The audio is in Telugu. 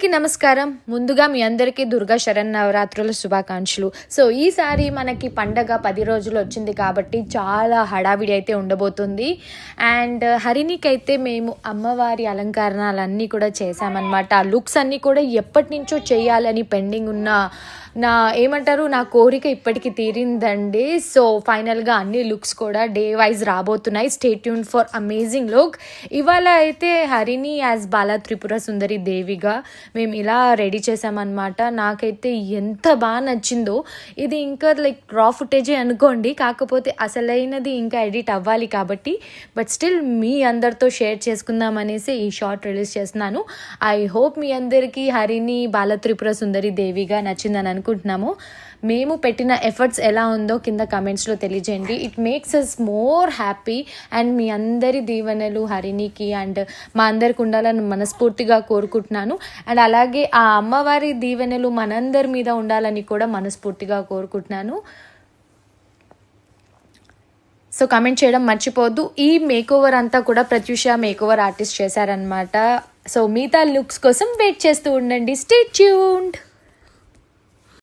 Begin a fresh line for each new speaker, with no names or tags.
అందరికీ నమస్కారం. ముందుగా మీ అందరికీ దుర్గా శరణ్ నవరాత్రుల శుభాకాంక్షలు. సో ఈసారి మనకి పండగ పది రోజులు వచ్చింది కాబట్టి చాలా హడావిడి అయితే ఉండబోతుంది. అండ్ హరిణికి అయితే మేము అమ్మవారి అలంకరణలన్నీ కూడా చేశామన్నమాట. ఆ లుక్స్ అన్నీ కూడా ఎప్పటి నుంచో చేయాలని పెండింగ్ ఉన్న నా ఏమంటారు నా కోరిక ఇప్పటికి తీరిందండి. సో ఫైనల్గా అన్ని లుక్స్ కూడా డే వైజ్ రాబోతున్నాయి. Stay tuned for amazing look ఇవాళ అయితే హరిని యాజ్ బాలా త్రిపుర సుందరి దేవిగా మేము ఇలా రెడీ చేసామన్నమాట నాకైతే ఎంత బాగా నచ్చిందో. ఇది ఇంకా లైక్ రా ఫుటేజే అనుకోండి. కాకపోతే అసలైనది ఇంకా ఎడిట్ అవ్వాలి కాబట్టి. బట్ స్టిల్ మీ అందరితో షేర్ చేసుకుందాం అనేసి ఈ షార్ట్ రిలీజ్ చేస్తున్నాను. ఐ హోప్ మీ అందరికీ హరిని బాలత్రిపుర సుందరి దేవిగా నచ్చిందని అనుకుంటున్నాము. మేము పెట్టిన ఎఫర్ట్స్ ఎలా ఉందో కింద కమెంట్స్లో తెలియజేయండి. It makes us more happy and మీ అందరి దీవెనలు హరినికి అండ్ మా అందరికి ఉండాలని మనస్ఫూర్తిగా కోరుకుంటున్నాను. అండ్ అలాగే ఆ అమ్మవారి దీవెనలు మనందరి మీద ఉండాలని కూడా మనస్ఫూర్తిగా కోరుకుంటున్నాను. సో కమెంట్ చేయడం మర్చిపోవద్దు. ఈ మేక్ ఓవర్ అంతా కూడా ప్రత్యూష మేక్ ఓవర్ ఆర్టిస్ట్ చేశారనమాట సో మిగతా లుక్స్ కోసం వెయిట్ చేస్తూ ఉండండి. Stay tuned